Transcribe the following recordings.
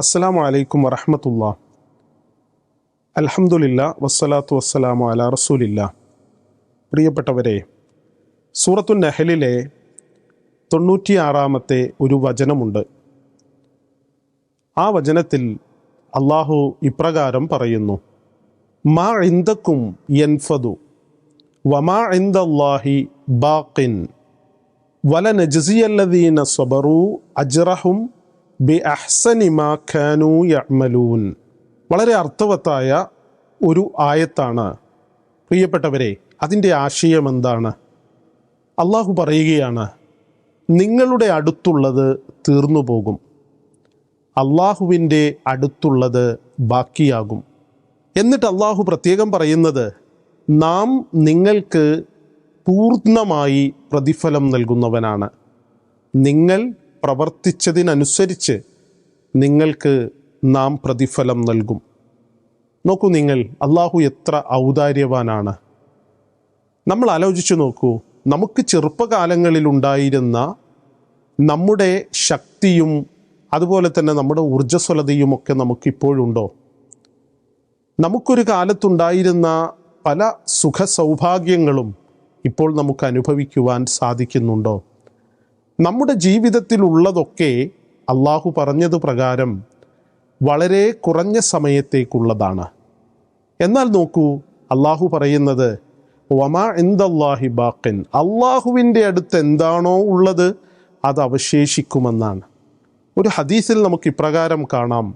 അസ്സലാമു അലൈക്കും വറഹമത്തുള്ള അലഹമുല്ല വസ്സലാത്തു വസ്സലാമു അല റസൂലില്ല. പ്രിയപ്പെട്ടവരെ സൂറത്തു നഹലിലെ തൊണ്ണൂറ്റിയാറാമത്തെ ഒരു വചനമുണ്ട്. ആ വചനത്തിൽ അള്ളാഹു ഇപ്രകാരം പറയുന്നു. മാ ഇന്ദക്കും യൻഫദു വമാ ഇന്ദാഹി ബാക്കിൻ വല നജ്സിയല്ലദീന സ്വബറു അജ്റഹും വളരെ അർത്ഥവത്തായ ഒരു ആയത്താണ്. പ്രിയപ്പെട്ടവരെ അതിന്റെ ആശയം എന്താണ്? അള്ളാഹു പറയുകയാണ് നിങ്ങളുടെ അടുത്തുള്ളത് തീർന്നു പോകും. അള്ളാഹുവിന്റെ അടുത്തുള്ളത് ബാക്കിയാകും. എന്നിട്ട് അള്ളാഹു പ്രത്യേകം പറയുന്നത് നാം നിങ്ങൾക്ക് പൂർണമായി പ്രതിഫലം നൽകുന്നവനാണ്. നിങ്ങൾ പ്രവർത്തിച്ചതിനനുസരിച്ച് നിങ്ങൾക്ക് നാം പ്രതിഫലം നൽകും. നോക്കൂ നിങ്ങൾ അള്ളാഹു എത്ര ഔദാര്യവാനാണ്. നമ്മൾ ആലോചിച്ചു നോക്കൂ നമുക്ക് ചെറുപ്പകാലങ്ങളിൽ ഉണ്ടായിരുന്ന നമ്മുടെ ശക്തിയും അതുപോലെ തന്നെ നമ്മുടെ ഊർജസ്വലതയും ഒക്കെ നമുക്കിപ്പോഴുണ്ടോ? നമുക്കൊരു കാലത്തുണ്ടായിരുന്ന പല സുഖ സൗഭാഗ്യങ്ങളും ഇപ്പോൾ നമുക്ക് അനുഭവിക്കുവാൻ സാധിക്കുന്നുണ്ടോ? നമ്മുടെ ജീവിതത്തിലുള്ളതൊക്കെ അള്ളാഹു പറഞ്ഞത് പ്രകാരം വളരെ കുറഞ്ഞ സമയത്തേക്കുള്ളതാണ്. എന്നാൽ നോക്കൂ അള്ളാഹു പറയുന്നത് വമാ എന്തല്ലാഹി ബാക്കൻ അള്ളാഹുവിന്റെ അടുത്ത് എന്താണോ ഉള്ളത് അത് അവശേഷിക്കുമെന്നാണ്. ഒരു ഹദീസിൽ നമുക്ക് ഇപ്രകാരം കാണാം.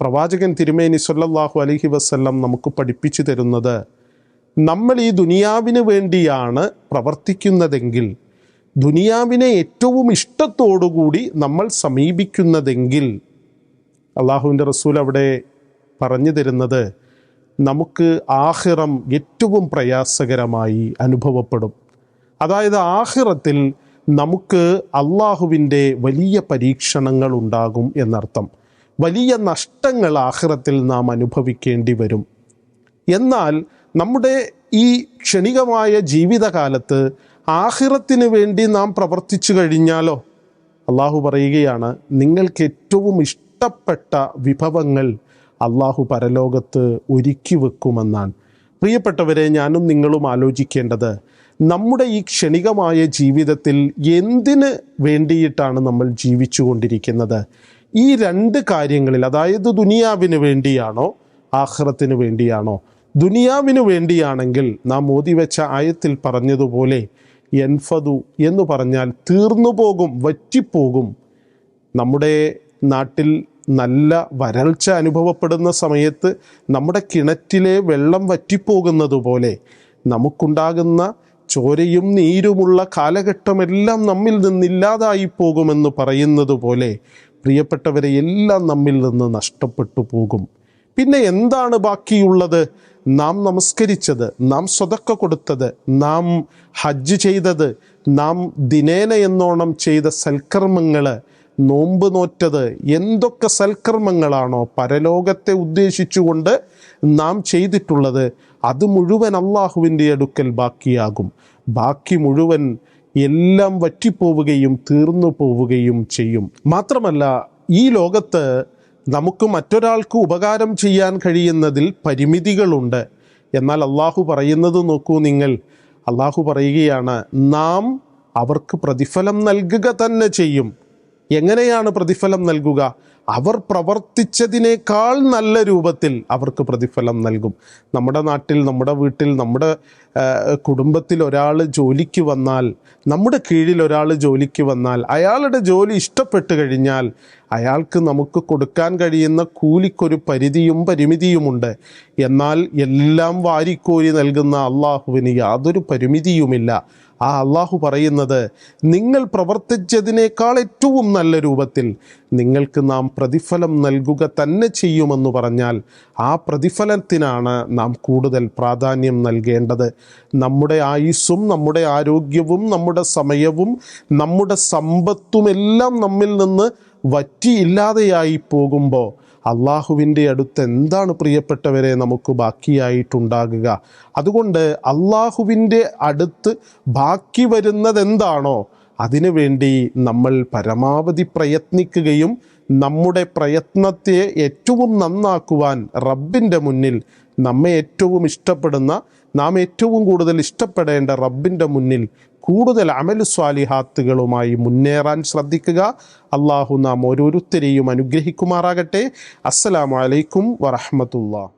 പ്രവാചകൻ തിരുമേനി സല്ലല്ലാഹു അലഹി വസല്ലം നമുക്ക് പഠിപ്പിച്ചു തരുന്നത് നമ്മൾ ഈ ദുനിയാവിന് വേണ്ടിയാണ് പ്രവർത്തിക്കുന്നതെങ്കിൽ ദുനിയാവിനെ ഏറ്റവും ഇഷ്ടത്തോടുകൂടി നമ്മൾ സമീപിക്കുന്നതെങ്കിൽ അള്ളാഹുവിന്റെ റസൂൽ അവിടെ പറഞ്ഞു തരുന്നത് നമുക്ക് ആഹിറം ഏറ്റവും പ്രയാസകരമായി അനുഭവപ്പെടും. അതായത് ആഹിറത്തിൽ നമുക്ക് അള്ളാഹുവിന്റെ വലിയ പരീക്ഷണങ്ങൾ ഉണ്ടാകും എന്നർത്ഥം. വലിയ നഷ്ടങ്ങൾ ആഹിറത്തിൽ നാം അനുഭവിക്കേണ്ടി വരും. എന്നാൽ നമ്മുടെ ഈ ക്ഷണികമായ ജീവിതകാലത്ത് ആഹിറത്തിന് വേണ്ടി നാം പ്രവർത്തിച്ചു കഴിഞ്ഞാലോ? അള്ളാഹു പറയുകയാണ് നിങ്ങൾക്ക് ഏറ്റവും ഇഷ്ടപ്പെട്ട വിഭവങ്ങൾ അള്ളാഹു പരലോകത്ത് ഒരുക്കി വെക്കുമെന്നാണ്. പ്രിയപ്പെട്ടവരെ ഞാനും നിങ്ങളും ആലോചിക്കേണ്ടത് നമ്മുടെ ഈ ക്ഷണികമായ ജീവിതത്തിൽ എന്തിന് വേണ്ടിയിട്ടാണ് നമ്മൾ ജീവിച്ചു കൊണ്ടിരിക്കുന്നത് ഈ രണ്ട് കാര്യങ്ങളിൽ അതായത് ദുനിയാവിന് വേണ്ടിയാണോ ആഹ്റത്തിന് വേണ്ടിയാണോ? ദുനിയാവിന് വേണ്ടിയാണെങ്കിൽ നാം ഓതി വെച്ച ആയത്തിൽ പറഞ്ഞതുപോലെ എൻഫതു എന്ന് പറഞ്ഞാൽ തീർന്നു പോകും വറ്റിപ്പോകും. നമ്മുടെ നാട്ടിൽ നല്ല വരൾച്ച അനുഭവപ്പെടുന്ന സമയത്ത് നമ്മുടെ കിണറ്റിലെ വെള്ളം വറ്റിപ്പോകുന്നത് പോലെ നമുക്കുണ്ടാകുന്ന ചോരയും നീരുമുള്ള കാലഘട്ടമെല്ലാം നമ്മിൽ നിന്നില്ലാതായി പോകുമെന്ന് പറയുന്നത് പോലെ പ്രിയപ്പെട്ടവരെ എല്ലാം നമ്മിൽ നിന്ന് നഷ്ടപ്പെട്ടു പോകും. പിന്നെ എന്താണ് ബാക്കിയുള്ളത്? നാം നമസ്കരിച്ചത് നാം സ്വതക്ക കൊടുത്തത് നാം ഹജ്ജ് ചെയ്തത് നാം ദിനേന എന്നോണം ചെയ്ത സൽക്കർമ്മങ്ങൾ നോമ്പ് നോറ്റത് എന്തൊക്കെ സൽക്കർമ്മങ്ങളാണോ പരലോകത്തെ ഉദ്ദേശിച്ചുകൊണ്ട് നാം ചെയ്തിട്ടുള്ളത് അത് മുഴുവൻ അള്ളാഹുവിന്റെ അടുക്കൽ ബാക്കിയാകും. ബാക്കി മുഴുവൻ എല്ലാം വറ്റിപ്പോവുകയും തീർന്നു പോവുകയും ചെയ്യും. മാത്രമല്ല ഈ ലോകത്ത് നമുക്ക് മറ്റൊരാൾക്ക് ഉപകാരം ചെയ്യാൻ കഴിയുന്നതിൽ പരിമിതികളുണ്ട്. എന്നാൽ അള്ളാഹു പറയുന്നത് നോക്കൂ നിങ്ങൾ. അള്ളാഹു പറയുകയാണ് നാം അവർക്ക് പ്രതിഫലം നൽകുക തന്നെ ചെയ്യും. എങ്ങനെയാണ് പ്രതിഫലം നൽകുക? അവർ പ്രവർത്തിച്ചതിനേക്കാൾ നല്ല രൂപത്തിൽ അവർക്ക് പ്രതിഫലം നൽകും. നമ്മുടെ നാട്ടിൽ നമ്മുടെ വീട്ടിൽ നമ്മുടെ കുടുംബത്തിൽ ഒരാൾ ജോലിക്ക് വന്നാൽ നമ്മുടെ കീഴിൽ ഒരാൾ ജോലിക്ക് വന്നാൽ അയാളുടെ ജോലി ഇഷ്ടപ്പെട്ട് കഴിഞ്ഞാൽ അയാൾക്ക് നമുക്ക് കൊടുക്കാൻ കഴിയുന്ന കൂലിക്കൊരു പരിധിയും പരിമിതിയുമുണ്ട്. എന്നാൽ എല്ലാം വാരിക്കോരി നൽകുന്ന അള്ളാഹുവിന് യാതൊരു പരിമിതിയുമില്ല. ആ അള്ളാഹു പറയുന്നത് നിങ്ങൾ പ്രവർത്തിച്ചതിനേക്കാൾ ഏറ്റവും നല്ല രൂപത്തിൽ നിങ്ങൾക്ക് നാം പ്രതിഫലം നൽകുക തന്നെ ചെയ്യുമെന്ന് പറഞ്ഞാൽ ആ പ്രതിഫലത്തിനാണ് നാം കൂടുതൽ പ്രാധാന്യം നൽകേണ്ടത്. നമ്മുടെ ആയുസ്സും നമ്മുടെ ആരോഗ്യവും നമ്മുടെ സമയവും നമ്മുടെ സമ്പത്തുമെല്ലാം നമ്മിൽ നിന്ന് വറ്റിയില്ലാതെയായി പോകുമ്പോൾ അള്ളാഹുവിന്റെ അടുത്ത് എന്താണ് പ്രിയപ്പെട്ടവരെ നമുക്ക് ബാക്കിയായിട്ടുണ്ടാകുക? അതുകൊണ്ട് അള്ളാഹുവിന്റെ അടുത്ത് ബാക്കി വരുന്നതെന്താണോ അതിനുവേണ്ടി നമ്മൾ പരമാവധി പ്രയത്നിക്കുകയും നമ്മുടെ പ്രയത്നത്തെ ഏറ്റവും നന്നാക്കുവാൻ റബ്ബിന്റെ മുന്നിൽ നമ്മെ ഏറ്റവും ഇഷ്ടപ്പെടുന്ന നാം ഏറ്റവും കൂടുതൽ ഇഷ്ടപ്പെടേണ്ട റബ്ബിന്റെ മുന്നിൽ കൂടുതൽ അമൽ സ്വാലിഹാത്തുകളുമായി മുന്നേറാൻ ശ്രദ്ധിക്കുക. അള്ളാഹു നാം ഓരോരുത്തരെയും അനുഗ്രഹിക്കുമാറാകട്ടെ. അസ്സലാമലൈക്കും വറഹമത്തുള്ള